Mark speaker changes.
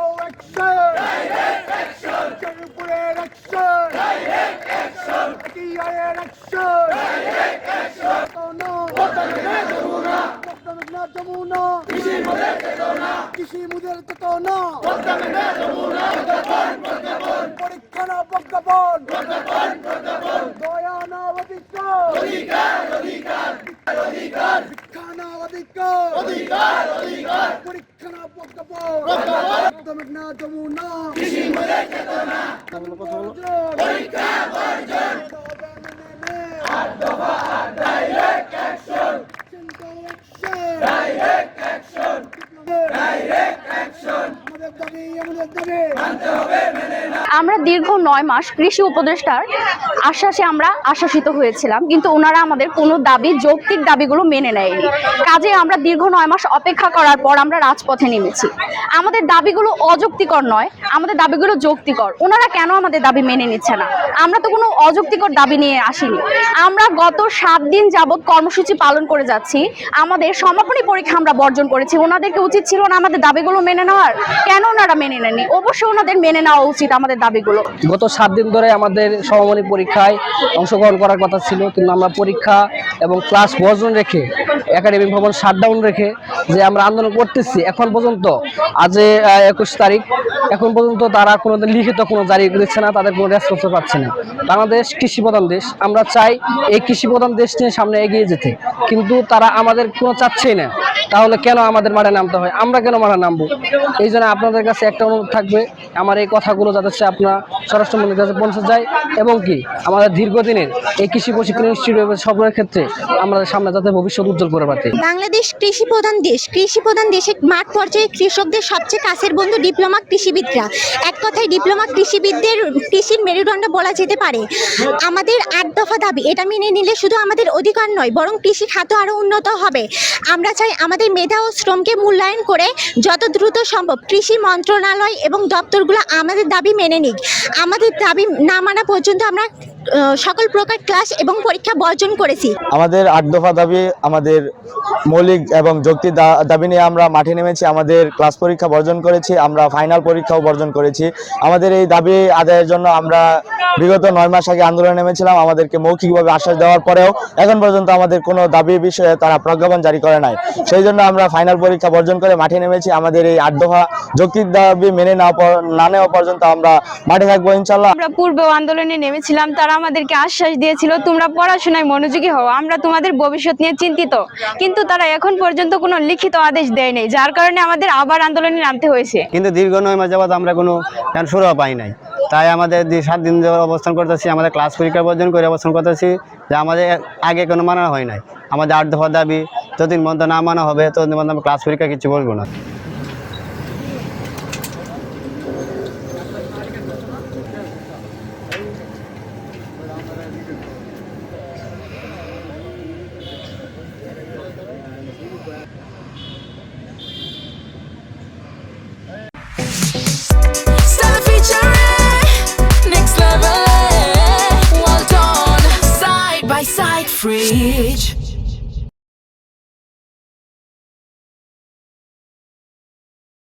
Speaker 1: Go action! অধিকার! অধিকার! অধিকার! শিক্ষা না অধিকার! অধিকার! অধিকার! পরীক্ষা না প্রজ্ঞাপন! প্রজ্ঞাপন! বদলাবে না যমুনা! কৃষি মুদের চেতনা! পরীক্ষা বর্জন! আট দফা আট direct action direct action direct action আমাদের দাবি আমাদের দাবি মানতে হবে মেনে না
Speaker 2: আমরা দীর্ঘ নয় মাস কৃষি উপদেষ্টার আশ্বাসে আমরা আশ্বাসিত হয়েছিলাম, কিন্তু ওনারা আমাদের কোনো দাবি, যৌক্তিক দাবিগুলো মেনে নেয়নি। কাজে আমরা দীর্ঘ নয় মাস অপেক্ষা করার পর আমরা রাজপথে নেমেছি। আমাদের দাবিগুলো অযৌক্তিকর নয়, আমাদের দাবিগুলো যৌক্তিকর। ওনারা কেন আমাদের দাবি মেনে নিচ্ছে না? আমরা তো কোনো অযৌক্তিকর দাবি নিয়ে আসিনি। আমরা গত সাত দিন যাবৎ কর্মসূচি পালন করে যাচ্ছি। আমাদের সমাপনী পরীক্ষা আমরা বর্জন করেছি। ওনাদেরকে উচিত ছিল না আমাদের দাবিগুলো মেনে নেওয়ার। কেন ওনারা মেনে নেননি? অবশ্যই ওনাদের মেনে নেওয়া উচিত আমাদের দাবিগুলো।
Speaker 3: গত সাত দিন ধরে আমাদের সমমানী পরীক্ষায় অংশগ্রহণ করার কথা ছিল, কিন্তু আমরা পরীক্ষা এবং ক্লাস বর্জন রেখে একাডেমিক ভবন শাটডাউন রেখে যে আমরা আন্দোলন করতেছি, এখন পর্যন্ত, আজ একুশ তারিখ, এখন পর্যন্ত তারা কোনো লিখিত কোনো জারি দিচ্ছে না, তাদের কোনো রেসপন্স পাচ্ছে না। বাংলাদেশ কৃষি প্রধান দেশ, আমরা চাই এই কৃষি প্রধান দেশ নিয়ে সামনে এগিয়ে যেতে। কিন্তু তারা আমাদের কোনো চাচ্ছেই না। তাহলে কেন আমাদের মাঠে নামতে হয়? আমরা কেন মাঠে নামবো? এই জন্য আপনাদের কাছে একটা অনুরোধ থাকবে আমার এই কথাগুলো যাতে আপনার স্বরাষ্ট্রমন্ত্রীর কাছে পৌঁছে যায় এবং কি আমাদের দীর্ঘদিনের এই কৃষি প্রশিক্ষণ ইনস্টিটিউট সফরের ক্ষেত্রে আমাদের সামনে যাতে ভবিষ্যৎ উজ্জ্বল করে পারে
Speaker 4: বাংলাদেশ কৃষি প্রধান দেশ। কৃষি প্রধান দেশে মাঠ পর্যায়ে কৃষকদের সবচেয়ে কাছের বন্ধু ডিপ্লোমা কৃষিবিদরা। এক কথায় ডিপ্লোমা কৃষিবিদদের কৃষির মেরুদণ্ড বলা যেতে পারে। আমাদের আট দফা দাবি। এটা মেনে নিলে শুধু আমাদের অধিকার নয়, বরং কৃষি খাত আরও উন্নত হবে। আমরা চাই আমাদের মেধা ও শ্রমকে মূল্যায়ন করে যত দ্রুত সম্ভব কৃষি মন্ত্রণালয় এবং দপ্তরগুলো আমাদের দাবি মেনে নিক। আমাদের দাবি না মানা পর্যন্ত আমরা সকল প্রকার ক্লাস এবং পরীক্ষা বর্জন করেছি।
Speaker 5: আমাদের আট দফা দাবি আমাদের মৌলিক এবং যৌক্তিক দাবি নিয়ে আমরা মাঠে নেমেছি আমাদের ক্লাস পরীক্ষা বর্জন করেছি আমরা ফাইনাল পরীক্ষাও বর্জন করেছি। আমাদের এই দাবি আদায়ের জন্য আমরা বিগত নয় মাস আগে আন্দোলনে নেমেছিলাম আমাদেরকে মৌখিকভাবে আশ্বাস দেওয়ার পরেও এখন পর্যন্ত আমাদের কোনো দাবি বিষয়ে তারা প্রজ্ঞাপন জারি করে নাই। সেই জন্য আমরা ফাইনাল পরীক্ষা বর্জন করে মাঠে নেমেছি আমাদের এই আট দফা যৌক্তিক দাবি মেনে না না নেওয়া পর্যন্ত আমরা মাঠে থাকব ইনশাল্লাহ
Speaker 6: আমরা পূর্বেও আন্দোলনে নেমেছিলাম তারা আমাদেরকে আশ্বাস দিয়েছিল, তোমরা পড়াশোনায় মনোযোগী হও, আমরা তোমাদের ভবিষ্যৎ নিয়ে চিন্তিত। কিন্তু তারা এখন পর্যন্ত কোনো লিখিত আদেশ দেয় নাই, যার কারণে আমাদের আবার আন্দোলনে নামতে হয়েছে।
Speaker 7: কিন্তু দীর্ঘ নয় মাস যাবত আমরা কোনো শুরুও পাই নাই। তাই আমাদের সাত দিন অবস্থান করতেছি, আমাদের ক্লাস পরীক্ষা বর্জন করে অবস্থান করতেছি, যে আমাদের আগে কোনো মানা হয় নাই। আমাদের আট দফা দাবি, যতদিন পর্যন্ত না মানা হবে, ততদিন পর্যন্ত আমরা ক্লাস পরীক্ষা কিছু বলব না। fridge.